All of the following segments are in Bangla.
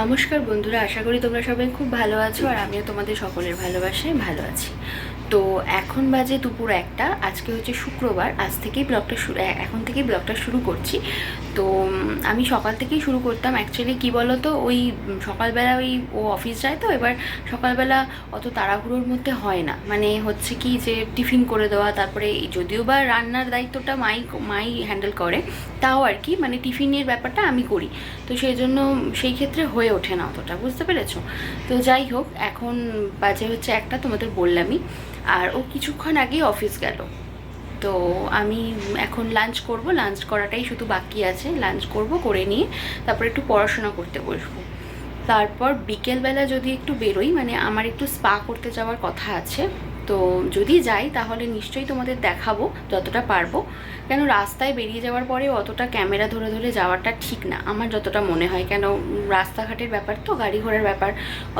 নমস্কার বন্ধুরা, আশা করি তোমরা সবাই খুব ভালো আছো আর আমিও তোমাদের সকলের ভালোবাসায় ভালো আছি। তো এখন বাজে দুপুর একটা, আজকে হচ্ছে শুক্রবার, আজ থেকেই ব্লগটা শুরু এখন থেকেই ব্লগটা শুরু করছি। তো আমি সকাল থেকেই শুরু করতাম অ্যাকচুয়ালি কী বলো তো ওই সকালবেলা ওই, ও অফিস যায় তো, এবার সকালবেলা অত তাড়াহুড়োর মধ্যে হয় না। মানে হচ্ছে কি যে, টিফিন করে দেওয়া, তারপরে যদিও বা রান্নার দায়িত্বটা মাই মাই হ্যান্ডেল করে, তাও আর কি মানে টিফিনের ব্যাপারটা আমি করি। তো সেই জন্য সেই ক্ষেত্রে হয়ে ওঠে না অতটা, বুঝতে পেরেছ? তো যাই হোক, এখন বাজে হচ্ছে একটা, তোমাদের বললামই। আর ও কিছুক্ষণ আগেই অফিস গেল। তো আমি এখন লাঞ্চ করব। লাঞ্চ করাটাই শুধু বাকি আছে। লাঞ্চ করব, করে নিয়ে তারপর একটু পড়াশোনা করতে বসবো। তারপর বিকেলবেলা যদি একটু বেরোই মানে আমার একটু স্পা করতে যাওয়ার কথা আছে, তো যদি যাই তাহলে নিশ্চয়ই তোমাদের দেখাবো যতটা পারব। কেন রাস্তায় বেরিয়ে যাওয়ার পরে অতটা ক্যামেরা ধরে ধরে যাওয়াটা ঠিক না, আমার যতটা মনে হয়। কেন রাস্তাঘাটের ব্যাপার তো, গাড়ি ঘোড়ার ব্যাপার,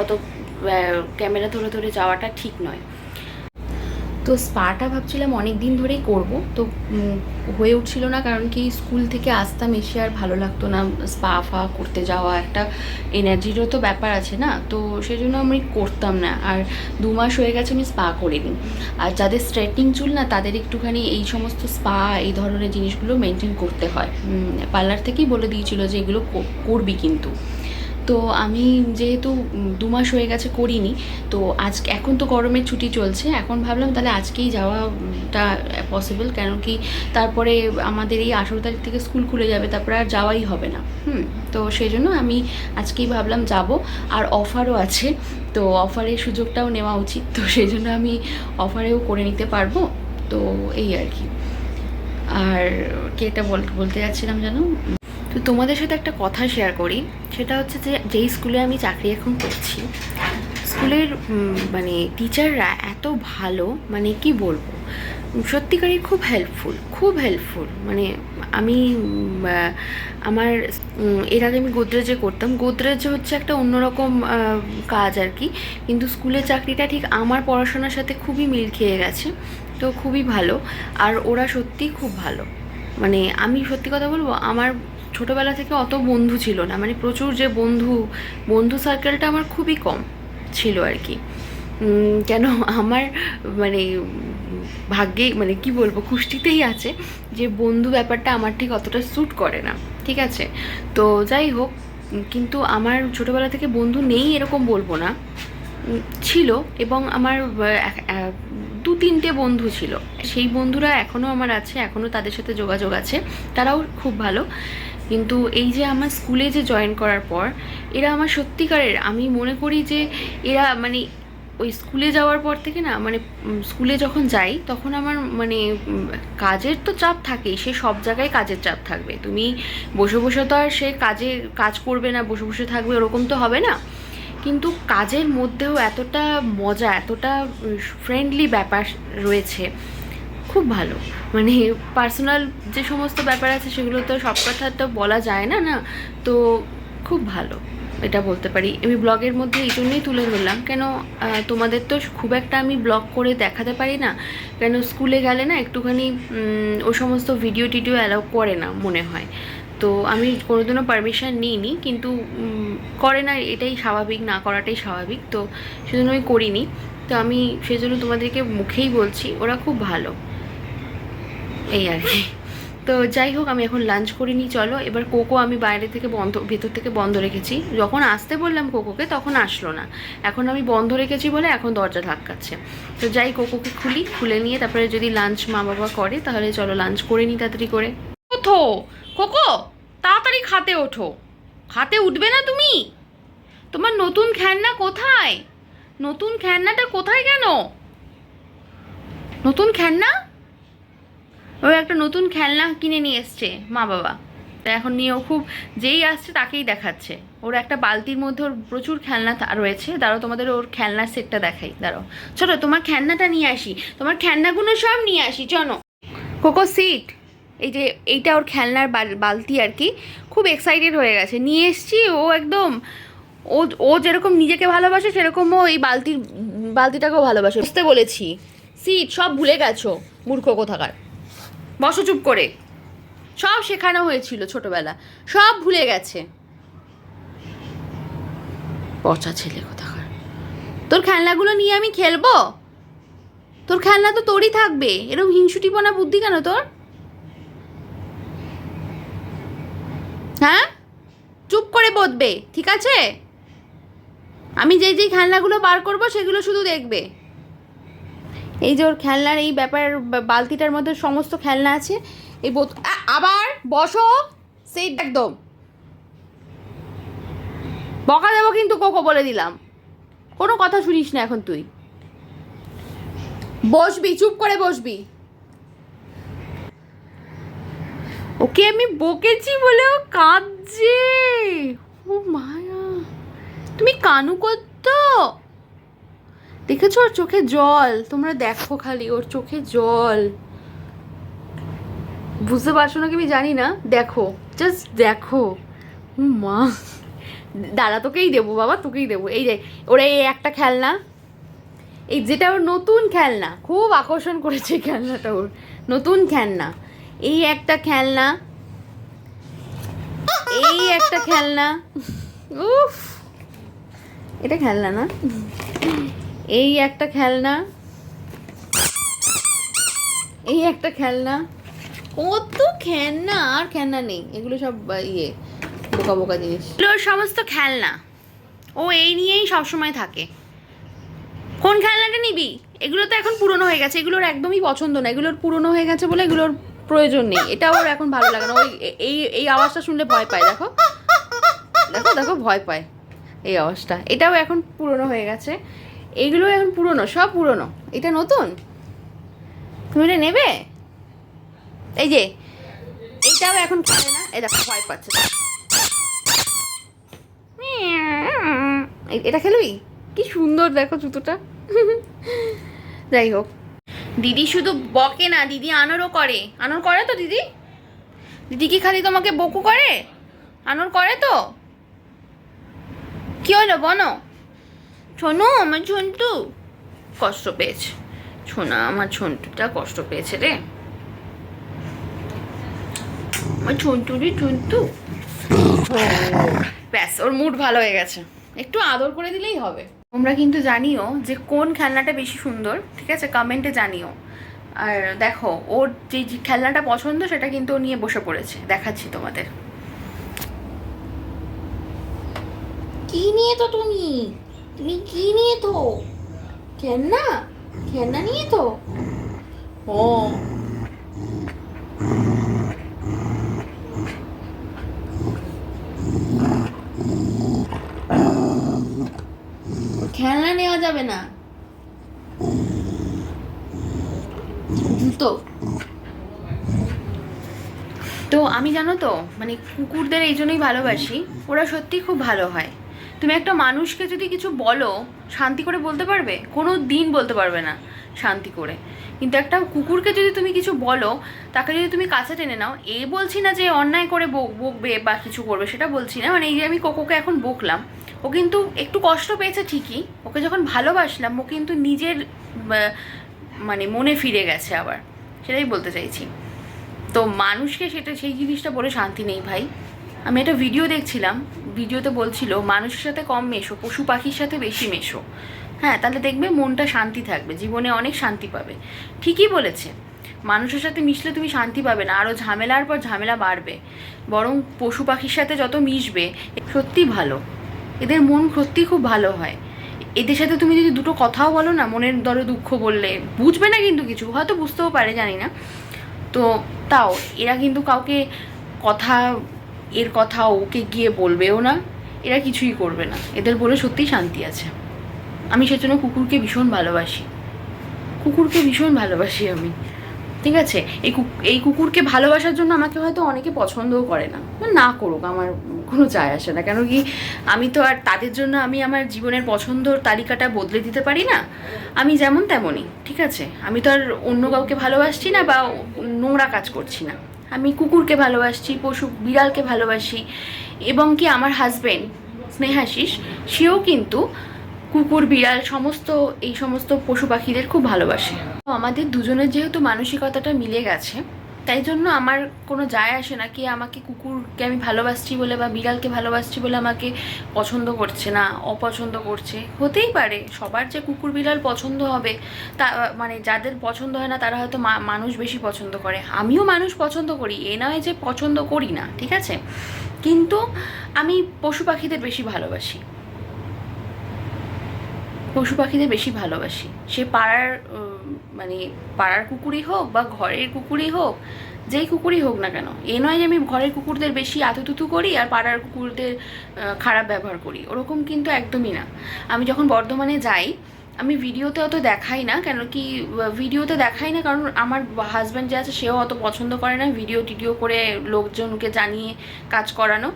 অত ক্যামেরা ধরে ধরে যাওয়াটা ঠিক নয়। তো স্পাটা ভাবছিলাম অনেক দিন ধরেই করব, তো হয়ে উঠছিল না কারণ কি স্কুল থেকে আসতাম এসে আর ভালো লাগতো না, স্পা ফা করতে যাওয়া একটা এনার্জিরও তো ব্যাপার আছে না, তো সেই জন্য আমি করতাম না। আর দু মাস হয়ে গেছে আমি স্পা করে করিনি। আর যাদের স্ট্রেটনিং চুল না, তাদের একটুখানি এই সমস্ত স্পা, এই ধরনের জিনিসগুলো মেনটেন করতে হয়। পার্লার থেকেই বলে দিয়েছিল যে এগুলো করবি কিন্তু। তো আমি যেহেতু দু মাস হয়ে গেছে করিনি, তো আজ, এখন তো গরমের ছুটি চলছে, এখন ভাবলাম তাহলে আজকেই যাওয়াটা পসিবল কেন কি তারপরে আমাদের এই আঠেরো তারিখ থেকে স্কুল খুলে যাবে, তারপরে আর যাওয়াই হবে না, হুম, তো সেই জন্য আমি আজকেই ভাবলাম যাব, আর অফারও আছে, তো অফারের সুযোগটাও নেওয়া উচিত, তো সেই জন্য আমি অফারেও করে নিতে পারব, তো এই আর কি আর কি এটা বল- বলতে যাচ্ছিলাম জানো তো তোমাদের সাথে একটা কথা শেয়ার করি সেটা হচ্ছে যে, যেই স্কুলে আমি চাকরি এখন করছি, স্কুলের মানে টিচাররা এত ভালো মানে কি বলব? সত্যিকারই খুব হেল্পফুল খুব হেল্পফুল মানে আমি আমার এর আগে আমি গোদরেজে করতাম। গোদরেজে হচ্ছে একটা অন্যরকম কাজ আর কি। কিন্তু স্কুলের চাকরিটা ঠিক আমার পড়াশোনার সাথে খুবই মিল খেয়ে গেছে। তো খুবই ভালো। আর ওরা সত্যিই খুব ভালো। মানে আমি সত্যি কথা বলব, আমার ছোটোবেলা থেকে অত বন্ধু ছিল না। মানে প্রচুর যে বন্ধু বন্ধু সার্কেলটা আমার খুবই কম ছিল আর কি। কেন আমার মানে ভাগ্যে মানে কি বলব, কুষ্টিতেই আছে যে বন্ধু ব্যাপারটা আমার ঠিক অতটা স্যুট করে না, ঠিক আছে? তো যাই হোক, কিন্তু আমার ছোটোবেলা থেকে বন্ধু নেই এরকম বলব না। ছিল এবং আমার দু তিনটে বন্ধু ছিল। সেই বন্ধুরা এখনও আমার আছে এখনও তাদের সাথে যোগাযোগ আছে। তারাও খুব ভালো। কিন্তু এই যে আমার স্কুলে যে জয়েন করার পর, এরা আমার সত্যিকারের, আমি মনে করি যে এরা মানে ওই স্কুলে যাওয়ার পর থেকে না মানে স্কুলে যখন যাই, তখন আমার মানে কাজের তো চাপ থাকেই, সে সব জায়গায় কাজের চাপ থাকবে। তুমি বসে বসে তো আর সে কাজে কাজ করবে না, বসে বসে থাকবে, ওরকম তো হবে না। কিন্তু কাজের মধ্যেও এতটা মজা, এতটা ফ্রেন্ডলি ব্যাপার রয়েছে। খুব ভালো। মানে পার্সোনাল যে সমস্ত ব্যাপার আছে সেগুলো তো সব কথা তো বলা যায় না না? তো খুব ভালো এটা বলতে পারি। আমি ব্লগের মধ্যে এই জন্যই তুলে ধরলাম, কেন তোমাদের তো খুব একটা আমি ব্লগ করে দেখাতে পারি না। কেন, স্কুলে গেলে না একটুখানি ও সমস্ত ভিডিও টিডিও অ্যালাউ করে না, মনে হয়। তো আমি কোনোদিনও পারমিশন নিইনি, কিন্তু করে না, এটাই স্বাভাবিক, না করাটাই স্বাভাবিক, তো সেজন্য আমি করিনি। তো আমি সেজন্য তোমাদেরকে মুখেই বলছি, ওরা খুব ভালো। এই আর কি। তো যাই হোক, আমি এখন লাঞ্চ করিনি, চলো, এবার কোকো আমি বাইরে থেকে বন্ধ, ভেতর থেকে বন্ধ রেখেছি। যখন আসতে বললাম কোকোকে, তখন আসলো না। এখন আমি বন্ধ রেখেছি বলে এখন দরজা ধাক্কাচ্ছে। তো যাই, কোকোকে খুলি, খুলে নিয়ে তারপরে যদি লাঞ্চ মা বাবা করে, তাহলে চলো লাঞ্চ করে নিই তাড়াতাড়ি করে। ওঠো কোকো? তাড়াতাড়ি খাতে ওঠো। খাতে উঠবে না তুমি? তোমার নতুন খেলনা কোথায়? নতুন খেলনাটা কোথায় কেন? নতুন খেলনা? ও একটা নতুন খেলনা কিনে নিয়ে এসছে, মা বাবা। তা এখন নিয়ে ও খুব যেই আসছে তাকেই দেখাচ্ছে। ওর একটা বালতির মধ্যে ওর প্রচুর খেলনা রয়েছে। দাঁড়াও, তোমাদের ওর খেলনার সেটটা দেখাই। দাঁড়াও। ছোটো তোমার খেলনাটা নিয়ে আসি। তোমার খেলনাগুলো সব নিয়ে আসি, চলো। Coco, sit. এই যে এইটা ওর খেলনার বালতি আর কি, খুব এক্সাইটেড হয়ে গেছে। নিয়ে এসছি, ও একদম, ও ও যেরকম নিজেকে ভালোবাসে সেরকম ও এই বালতির, বালতিটাকেও ভালোবাসে। বুঝতে বলেছি। সিট, সব ভুলে গেছো, মূর্খ কোথাকার। বসো চুপ করে। সব শেখানো হয়েছিল ছোটবেলা। সব ভুলে গেছে। পচা ছেলে কোথাকার। তোর খেলনাগুলো নিয়ে আমি খেলব? তোর খেলনা তো তোরই থাকবে। এরকম হিংসুটিপনা বুদ্ধি কেন তোর? হ্যাঁ? চুপ করে বসবে ঠিক আছে? আমি যেই যেই খেলনাগুলো বার করব সেগুলো শুধু দেখবে। এই যে ওর খেলনার এই ব্যাপার বালতিটার মধ্যে সমস্ত খেলনা আছে, এই আ- আবার বসো, সেই একদম। বকা দেবো কিন্তু কোকো বলে দিলাম। কোনো কথা শুনিস না এখন তুই। বসবি, চুপ করে বসবি। ওকে আমি বকেছি বলে ও কাঁদছে। ও মায়া। তুমি কানু করতো দেখেছ ওর চোখে জল? তোমরা দেখো খালি, ওর চোখে জল। বুঝতে পারছ না কি আমি জানি না? দেখো জাস্ট দেখো। মা। দাদা তোকেই দেবো বাবা, তোকেই দেবো। এই যে, ওরা এই একটা খেলনা। এই যেটা ওর নতুন খেলনা, খুব আকর্ষণ করেছে খেলনাটা ওর। নতুন খেলনা। এই একটা খেলনা। এই একটা খেলনা। উফ। এটা খেলনা না? এই একটা খেলনা। এই একটা খেলনা। কত খেলনা, আর খেলনা নেই। এগুলো সব ইয়ে বোকা বোকা জিনিস। এগুলোর সমস্ত খেলনা। ও, এই নিয়েই সবসময় থাকে। কোন খেলনাটা নিবি? এগুলো তো এখন পুরনো হয়ে গেছে। এগুলোর একদমই পছন্দ না। এগুলোর পুরনো হয়ে গেছে বলে এগুলোর প্রয়োজন নেই। এটা ওর এখন ভালো লাগে না। ওই এই এই আওয়াজটা শুনলে ভয় পায়, দেখো। দেখো দেখো, ভয় পায় এই আওয়াজটা। এটাও এখন পুরনো হয়ে গেছে। এগুলো এখন পুরনো, সব পুরনো। এটা নতুন? তুমি এটা নেবে? এই যে, এইটাও এখন খেলে না। এই দেখো, ভয় পাচ্ছে। এটা খেলবি? কি সুন্দর, দেখো জুতোটা। যাই হোক। দিদি শুধু বকে না, দিদি আনরও করে। আনর করে তো দিদি? দিদি কি খালি তোমাকে বকু করে? আনর করে তো? কি হলো বনো শোনো, আমার ঝন্টু। কষ্ট পেয়েছে। শোনা, আমার ঝন্টুটা কষ্ট পেয়েছে রে। আমার ঝন্টু রে ঝন্টু। ব্যাস, ওর মুড ভালো হয়ে গেছে। একটু আদর করে দিলেই হবে। তোমরা কিন্তু জানিও যে কোন খেলনাটা বেশি সুন্দর ঠিক আছে? কমেন্টে জানিও। আর দেখো ওর যে যে খেলনাটা পছন্দ সেটা কিন্তু ও নিয়ে বসে পড়েছে। দেখাচ্ছি তোমাদের। কি নিয়ে তো তুমি? তুমি কি নিয়ে তো? খেলনা? খেলনা নিয়ে তো? ও খেলনা নেওয়া যাবে না। জুতো। তো আমি জানো তো মানে কুকুরদের এই জন্যই ভালোবাসি, ওরা সত্যি খুব ভালো হয়। তুমি একটা মানুষকে যদি কিছু বলো, শান্তি করে বলতে পারবে? কোনো দিন বলতে পারবে না শান্তি করে। কিন্তু একটা কুকুরকে যদি তুমি কিছু বলো, তাকে যদি তুমি কাছে টেনে নাও, এ বলছি না যে অন্যায় করে বক- বকবে বা কিছু করবে, সেটা বলছি না। মানে এই যে আমি কোকোকে এখন বকলাম, ও কিন্তু একটু কষ্ট পেয়েছে ঠিকই, ওকে যখন ভালোবাসলাম, ও কিন্তু নিজের মানে মনে ফিরে গেছে আবার, সেটাই বলতে চাইছি। তো মানুষকে সেটা, সেই জিনিসটা বলে শান্তি নেই ভাই। আমি একটা ভিডিও দেখছিলাম, ভিডিওতে বলছিল, মানুষের সাথে কম মেশো, পশু পাখির সাথে বেশি মেশো। হ্যাঁ তাহলে দেখবে মনটা শান্তি থাকবে, জীবনে অনেক শান্তি পাবে। ঠিকই বলেছে। মানুষের সাথে মিশলে তুমি শান্তি পাবে না আরও ঝামেলার পর ঝামেলা বাড়বে। বরং পশু পাখির সাথে যত মিশবে সত্যি ভালো। এদের মন সত্যি খুব ভালো হয়। এদের সাথে তুমি যদি দুটো কথাও বলো না, মনের দরে দুঃখ বললে, বুঝবে না কিন্তু কিছু, হয়তো বুঝতেও পারে, জানি না। তো তাও, এরা কিন্তু কাউকে কথা, এর কথা ওকে গিয়ে বলবেও না, এরা কিছুই করবে না। এদের বলে সত্যিই শান্তি আছে। আমি সেজন্য কুকুরকে ভীষণ ভালোবাসি। কুকুরকে ভীষণ ভালোবাসি আমি। ঠিক আছে? এই এই কুকুরকে ভালোবাসার জন্য আমাকে হয়তো অনেকে পছন্দও করে না। না করুক, আমার কোনো চায় আসে না। কেন কি আমি তো আর তাদের জন্য আমি আমার জীবনের পছন্দর তালিকাটা বদলে দিতে পারি না। আমি যেমন তেমনই, ঠিক আছে? আমি তো আর অন্য কাউকে ভালোবাসছি না বা নোংরা কাজ করছি না। আমি কুকুরকে ভালোবাসছি, পশু, বিড়ালকে ভালোবাসি এবং কি আমার হাজবেন্ড স্নেহাশিস, সেও কিন্তু কুকুর, বিড়াল, সমস্ত, এই সমস্ত পশু পাখিদের খুব ভালোবাসে। আমাদের দুজনের যেহেতু মানসিকতাটা মিলে গেছে, তাই জন্য আমার কোনো যায় আসে না কি আমাকে কুকুরকে আমি ভালোবাসছি বলে বা বিড়ালকে ভালোবাসছি বলে আমাকে পছন্দ করছে না, অপছন্দ করছে। হতেই পারে, সবার যে কুকুর, বিড়াল পছন্দ হবে, তা মানে যাদের পছন্দ হয় না, তারা হয়তো মানুষ বেশি পছন্দ করে। আমিও মানুষ পছন্দ করি, এ নয় যে পছন্দ করি না, ঠিক আছে? কিন্তু আমি পশু পাখিদের বেশি ভালোবাসি। পশু পাখিদের বেশি ভালোবাসি। সে পাড়ার মানে পাড়ার কুকুরই হোক বা ঘরের কুকুরই হোক, যেই কুকুরই হোক না কেন, এ নয় যে আমি ঘরের কুকুরদের বেশি আতুতুতু করি আর পাড়ার কুকুরদের খারাপ ব্যবহার করি। ওরকম কিন্তু একদমই না। আমি যখন বর্ধমানে যাই, আমি ভিডিওতে অত দেখাই না, কেন কি ভিডিওতে দেখাই না কারণ আমার হাজব্যান্ড যে আছে, সেও অত পছন্দ করে না ভিডিও টিডিও করে লোকজনকে জানিয়ে কাজ করানো।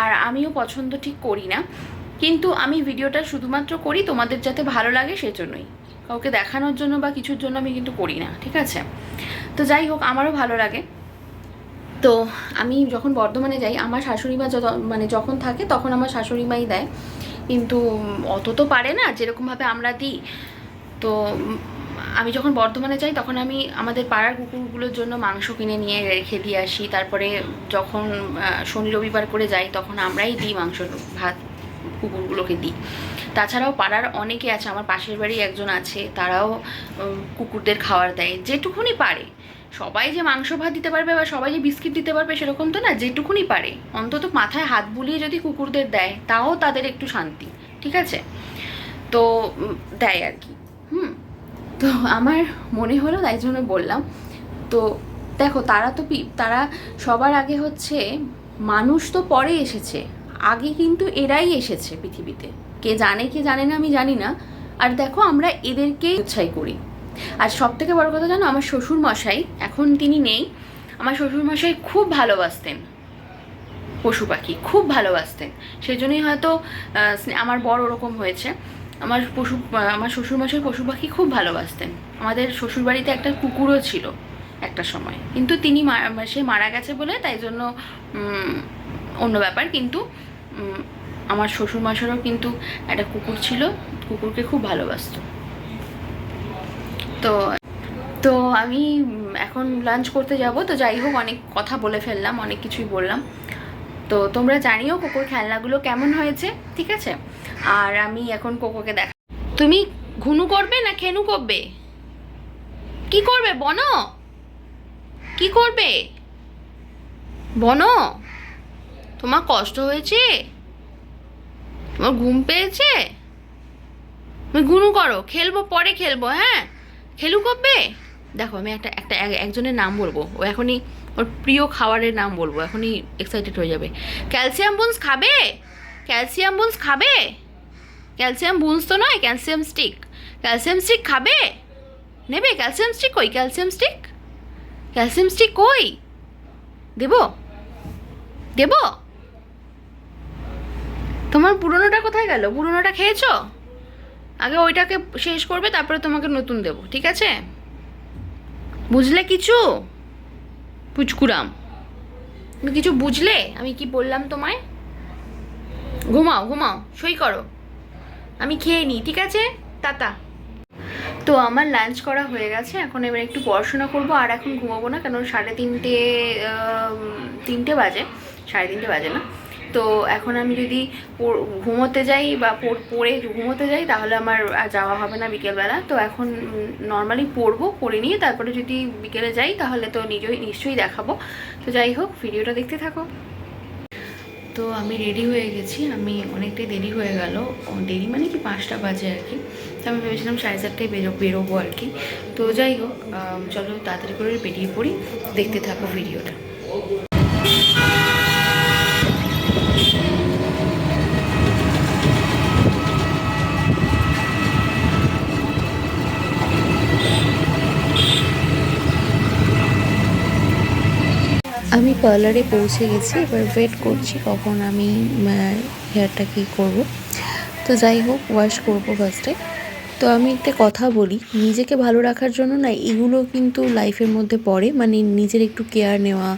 আর আমিও পছন্দ ঠিক করি না। কিন্তু আমি ভিডিওটা শুধুমাত্র করি তোমাদের যাতে ভালো লাগে সেজন্যই। কাউকে দেখানোর জন্য বা কিছুর জন্য আমি কিন্তু করি না, ঠিক আছে? তো যাই হোক, আমারও ভালো লাগে। তো আমি যখন বর্ধমানে যাই, আমার শাশুড়ি মা মানে যখন থাকে তখন আমার শাশুড়ি মাই দেয়। কিন্তু অত তো পারে না, যেরকমভাবে আমরা দিই। তো আমি যখন বর্ধমানে যাই তখন আমি আমাদের পাড়ার কুকুরগুলোর জন্য মাংস কিনে নিয়ে রেখে দিয়ে আসি। তারপরে যখন শনি রবিবার করে যাই তখন আমরাই দিই মাংস, ভাত। কুকুরগুলোকে দিই। তাছাড়াও পাড়ার অনেকে আছে, আমার পাশের বাড়ি একজন আছে, তারাও কুকুরদের খাবার দেয়, যেটুকুনি পারে। সবাই যে মাংস ভাত দিতে পারবে বা সবাই যে বিস্কিট দিতে পারবে সেরকম তো না, যেটুকুনি পারে। অন্তত মাথায় হাত বুলিয়ে যদি কুকুরদের দেয়, তাও তাদের একটু শান্তি, ঠিক আছে? তো দেয় আর কি। হুম, তো আমার মনে হলো তাই জন্য বললাম। তো দেখো, তারা তো তারা সবার আগে হচ্ছে, মানুষ তো পরে এসেছে। আগে কিন্তু এরাই এসেছে পৃথিবীতে। কে জানে কে জানে না, আমি জানি না। আর দেখো, আমরা এদেরকেই উৎসাই করি। আর সব থেকে বড় কথা জানো, আমার শ্বশুর মশাই এখন তিনি নেই, আমার শ্বশুর মশাই খুব ভালোবাসতেন। পশু পাখি, খুব ভালোবাসতেন। সেই জন্যই হয়তো আমার বড় ওরকম হয়েছে। আমার পশু, আমার শ্বশুরমশাই পশু পাখি খুব ভালোবাসতেন। আমাদের শ্বশুরবাড়িতে একটা কুকুরও ছিল একটা সময়। কিন্তু তিনি সে মারা গেছে বলে, তাই জন্য অন্য ব্যাপার। কিন্তু আমার শ্বশুরমশারও কিন্তু একটা কুকুর ছিল, কুকুরকে খুব ভালোবাসতো। তো তো আমি এখন লাঞ্চ করতে যাব, তো যাই হোক অনেক কথা বলে ফেললাম, অনেক কিছুই বললাম। তো তোমরা জানিও কোকোর খেলনাগুলো কেমন হয়েছে, ঠিক আছে? আর আমি এখন কোকোকে দেখা তুমি ঘুনু করবে না খেনু করবে? কি করবে, বন? কি করবে? বন? তোমার কষ্ট হয়েছে? তোমার ঘুম পেয়েছে? তুমি ঘুনু করো, খেলব, পরে খেলব হ্যাঁ? খেলু করবে দেখো, আমি একটা একটা একজনের নাম বলব। ও এখনই, ওর প্রিয় খাবারের নাম বলব, এখনই এক্সাইটেড হয়ে যাবে। ক্যালসিয়াম বুন্স খাবে? ক্যালসিয়াম বুন্স খাবে? ক্যালসিয়াম বুন্স তো নয়, ক্যালসিয়াম স্টিক। ক্যালসিয়াম স্টিক খাবে? নেবে? ক্যালসিয়াম স্টিক কই? Calcium stick? ক্যালসিয়াম স্টিক কই? দেবো? দেবো? তোমার পুরনোটা কোথায় গেল? পুরনোটা খেয়েছো? আগে ওইটাকে শেষ করবে, তারপরে তোমাকে নতুন দেবো, ঠিক আছে? বুঝলে কিছু? পুচকুরাম। তুমি কিছু বুঝলে? আমি কি বললাম তোমায়? ঘুমাও ঘুমাও, সই করো। আমি খেয়ে নিই, ঠিক আছে? টাটা। তো আমার লাঞ্চ করা হয়ে গেছে, এখন এবার একটু পড়াশোনা করব, আর এখন ঘুমাবো না কারণ সাড়ে তিনটে তিনটে বাজে, সাড়ে তিনটে বাজে না। তো এখন আমি যদি ঘুমোতে যাই বা পড়- ঘুমোতে যাই তাহলে আমার যাওয়া হবে না বিকেলবেলা। তো এখন নর্মালি পড়ব, পড়ে নিয়ে তারপরে যদি বিকেলে যাই তাহলে তো নিজেই, নিশ্চয়ই দেখাবো। তো যাই হোক ভিডিওটা দেখতে থাকো। তো আমি রেডি হয়ে গেছি। আমি অনেকটাই দেরি হয়ে গেল। দেরি মানে কি? পাঁচটা বাজে আর কি। তো আমি ভেবেছিলাম সাড়ে চারটায় বেরো, বেরোবো আর কি। তো যাই হোক চলো তাড়াতাড়ি করে বেরিয়ে পড়ি। দেখতে থাকো ভিডিওটা আমি পার্লারে পৌঁছে গেছি, এবার ওয়েট করছি কখন আমি হেয়ারটা কী করব। তো যাই হোক ওয়াশ করব ফার্স্টে তো আমি একটা কথা বলি, নিজেকে ভালো রাখার জন্য না, এগুলো কিন্তু লাইফের মধ্যে পড়ে। মানে নিজের একটু কেয়ার নেওয়া,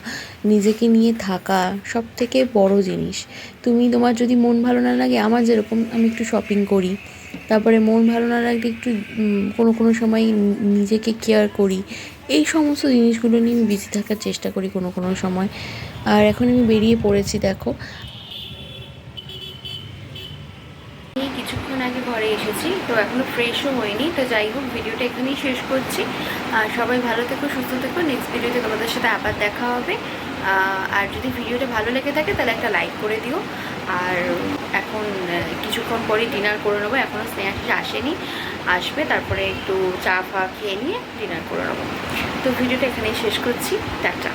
নিজেকে নিয়ে থাকা সব থেকে বড় জিনিস। তুমি তোমার যদি মন ভালো না লাগে, আমার যেরকম আমি একটু শপিং করি, তারপরে মন ভালো না লাগলে একটু কোনো কোনো সময় নিজেকে কেয়ার করি এই সমস্ত জিনিসগুলো নিয়ে আমি বিজি থাকার চেষ্টা করি কোনো কোনো সময়। আর এখন আমি বেরিয়ে পড়েছি, দেখো। কিছুক্ষণ আগে ঘরে এসেছি, তো এখনও ফ্রেশও হয়নি। তো যাই হোক ভিডিওটা এখানেই শেষ করছি। আর সবাই ভালো থেকো, সুস্থ থেকো। নেক্সট ভিডিওতে তোমাদের সাথে আবার দেখা হবে। আর যদি ভিডিওটা ভালো লেগে থাকে, তাহলে একটা লাইক করে দিও। আর এখন কিছুক্ষণ পরে ডিনার করে নেব। এখনও স্নেহাশিস আসেনি। আসবে, তারপরে একটু চা ফা খেয়ে নিয়ে ডিনার করে নেব। তো ভিডিওটা এখানেই শেষ করছি। টাটা।